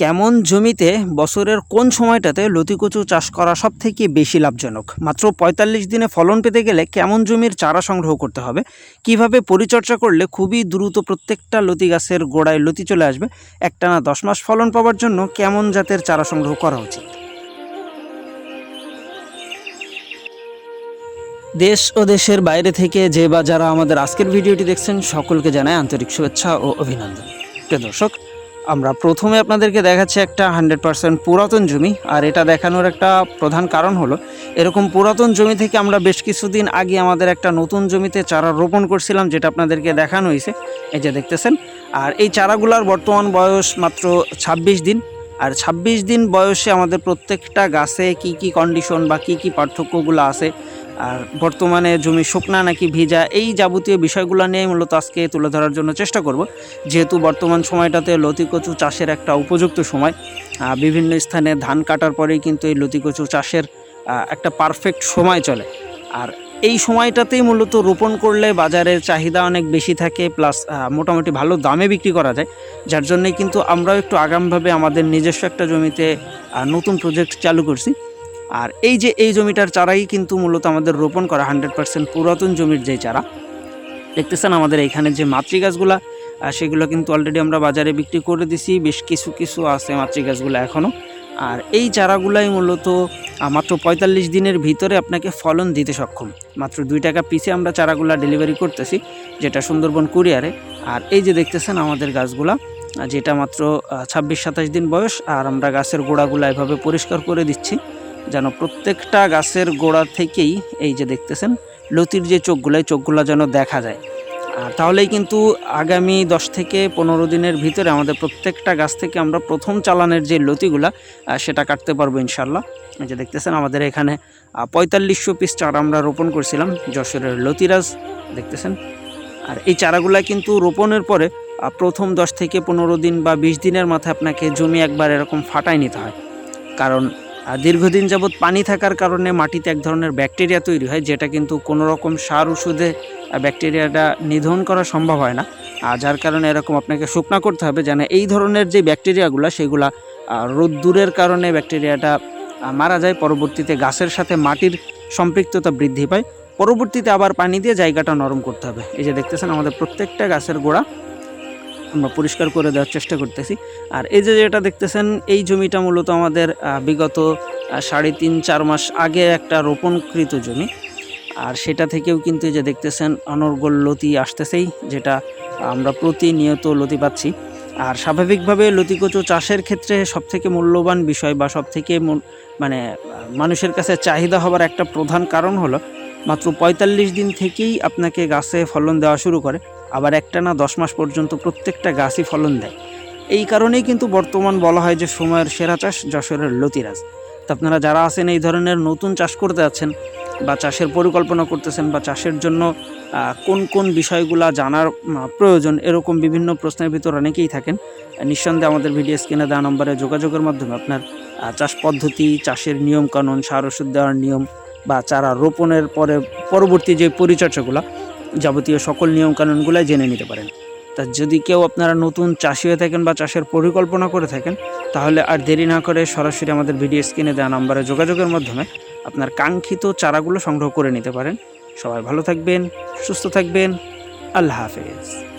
কেমন জমিতে বছরের কোন সময়টাতে লতিকচু চাষ করা সব থেকে বেশি লাভজনক? মাত্র পঁয়তাল্লিশ দিনে ফলন পেতে গেলে কেমন জমির চারা সংগ্রহ করতে হবে? কীভাবে পরিচর্যা করলে খুবই দ্রুত প্রত্যেকটা লতি গাছের গোড়ায় লতি চলে আসবে? একটানা দশ মাস ফলন পাওয়ার জন্য কেমন জাতের চারা সংগ্রহ করা উচিত? দেশ ও দেশের বাইরে থেকে যে বা যারা আমাদের আজকের ভিডিওটি দেখছেন, সকলকে জানায় আন্তরিক শুভেচ্ছা ও অভিনন্দন। প্রিয় দর্শক আমরা প্রথমে আপনাদেরকে দেখাচ্ছি একটা হান্ড্রেড পার্সেন্ট পুরাতন জমি, আর এটা দেখানোর একটা প্রধান কারণ হলো, এরকম পুরাতন জমি থেকে আমরা বেশ কিছুদিন আগে আমাদের একটা নতুন জমিতে চারা রোপণ করছিলাম, যেটা আপনাদেরকে দেখানো হয়েছে। এই যে দেখতেছেন, আর এই চারাগুলার বর্তমান বয়স মাত্র ২৬ দিন, আর ২৬ দিন বয়সে আমাদের প্রত্যেকটা গাছে কি কি কন্ডিশন বা কি কি পার্থক্যগুলো আছে আর বর্তমানে জমি শুকনা নাকি ভিজা, এই যাবতীয় বিষয়গুলো নিয়ে মূলত আজকে তুলে ধরার জন্য চেষ্টা করব। যেহেতু বর্তমান সময়টাতে লতিকচু চাষের একটা উপযুক্ত সময় বিভিন্ন স্থানে ধান কাটার পরেই কিন্তু এই লতিকচু চাষের একটা পারফেক্ট সময় চলে। আর এই সময়টাতেই মূলত রোপণ করলে বাজারের চাহিদা অনেক বেশি থাকে প্লাস মোটামুটি ভালো দামে বিক্রি করা যায়। যার জন্যই কিন্তু আমরাও একটু আগামভাবে আমাদের নিজস্ব একটা জমিতে নতুন প্রজেক্ট চালু করছি। আর এই যে এই জমিটার চারাই কিন্তু মূলত আমাদের রোপণ করা হান্ড্রেড পার্সেন্ট পুরাতন জমির যে চারা। দেখতেছেন আমাদের এইখানে যে মাতৃ গাছগুলা সেগুলো কিন্তু অলরেডি আমরা বাজারে বিক্রি করে দিছি, বেশ কিছু কিছু আছে মাতৃ গাছগুলো এখনও আর এই চারাগুলাই মূলত মাত্র পঁয়তাল্লিশ দিনের ভিতরে আপনাকে ফলন দিতে সক্ষম। মাত্র দুই টাকা পিছে আমরা চারাগুলা ডেলিভারি করতেছি, যেটা সুন্দরবন কুরিয়ারে। আর এই যে দেখতেছেন আমাদের গাছগুলা যেটা মাত্র ছাব্বিশ সাতাশ দিন বয়স, আর আমরা গাছের গোড়াগুলো এভাবে পরিষ্কার করে দিচ্ছি। যেন প্রত্যেকটা গাছের গোড়া থেকেই এই যে দেখতেছেন, লতির যে চোখগুলো, এই চোখগুলো যেন দেখা যায়। আর তাহলেই কিন্তু আগামী দশ থেকে পনেরো দিনের ভিতরে আমাদের প্রত্যেকটা গাছ থেকে আমরা প্রথম চালানের যে লতিগুলা সেটা কাটতে পারব ইনশাল্লাহ যে দেখতেছেন, আমাদের এখানে পঁয়তাল্লিশশো পিস চারা আমরা রোপণ করছিলাম, যশোরের লতিরাজ, দেখতেছেন? আর এই চারাগুলা কিন্তু রোপণের পরে প্রথম দশ থেকে পনেরো দিন বা বিশ দিনের মাথায় আপনাকে জমি একবার এরকম ফাটাই নিতে হয়। কারণ দীর্ঘদিন যাবৎ পানি থাকার কারণে মাটিতে এক ধরনের ব্যাকটেরিয়া তৈরি হয়, যেটা কিন্তু কোনো রকম সার ওষুধে ব্যাকটেরিয়াটা নিধন করা সম্ভব হয় না। আর যার কারণে এরকম আপনাকে শুকনা করতে হবে যেন এই ধরনের যে ব্যাকটেরিয়াগুলো, সেগুলা রোদ্দুরের কারণে ব্যাকটেরিয়াটা মারা যায়। পরবর্তীতে গাছের সাথে মাটির সম্পৃক্ততা বৃদ্ধি পায়। পরবর্তীতে আবার পানি দিয়ে জায়গাটা নরম করতে হবে। এই যে দেখতেছেন আমাদের প্রত্যেকটা গাছের গোড়া। আমরা পরিষ্কার করে দেওয়ার চেষ্টা করতেছি। আর এই যে যেটা দেখতেছেন, এই জমিটা মূলত আমাদের বিগত সাড়ে তিন, চার মাস আগে একটা রোপণকৃত জমি। আর সেটা থেকেও কিন্তু যে দেখতেছেন, অনর্গল লতি আসতেছেই, যেটা আমরা প্রতিনিয়ত লতি পাচ্ছি। আর স্বাভাবিকভাবে লতিকচু চাষের ক্ষেত্রে সবথেকে মূল্যবান বিষয় বা সবথেকে মানে মানুষের কাছে চাহিদা হবার একটা প্রধান কারণ হলো, মাত্র পঁয়তাল্লিশ দিন থেকেই আপনাকে গাছে ফলন দেওয়া শুরু করে। আবার একটা না দশ মাস পর্যন্ত প্রত্যেকটা গাছই ফলন দেয়। এই কারণেই কিন্তু বর্তমান বলা হয় যে সময়ের সেরা চাষ যশোরের লতিরাজ। তো আপনারা যারা আছেন এই ধরনের নতুন চাষ করতে যাচ্ছেন বা চাষের পরিকল্পনা করতেছেন বা চাষের জন্য কোন কোন বিষয়গুলা জানার প্রয়োজন এরকম বিভিন্ন প্রশ্নের ভিতর অনেকেই থাকেন, নিঃসন্দেহে আমাদের ভিডিও স্ক্রিনে দেওয়া নম্বরে যোগাযোগের মাধ্যমে আপনার চাষ পদ্ধতি, চাষের নিয়মকানুন, সার ওষুধ দেওয়ার নিয়ম বা চারা রোপণের পরে, পরবর্তী যে পরিচর্যাগুলো যাবতীয় সকল নিয়মকানুনগুলাই জেনে নিতে পারেন। তা যদি কেউ আপনারা নতুন চাষি হয়ে থাকেন বা চাষের পরিকল্পনা করে থাকেন, তাহলে আর দেরি না করে সরাসরি আমাদের ভিডিও স্ক্রিনে দেওয়া নাম্বারে যোগাযোগের মাধ্যমে আপনার কাঙ্ক্ষিত চারাগুলো সংগ্রহ করে নিতে পারেন। সবাই ভালো থাকবেন, সুস্থ থাকবেন। আল্লাহ হাফেজ।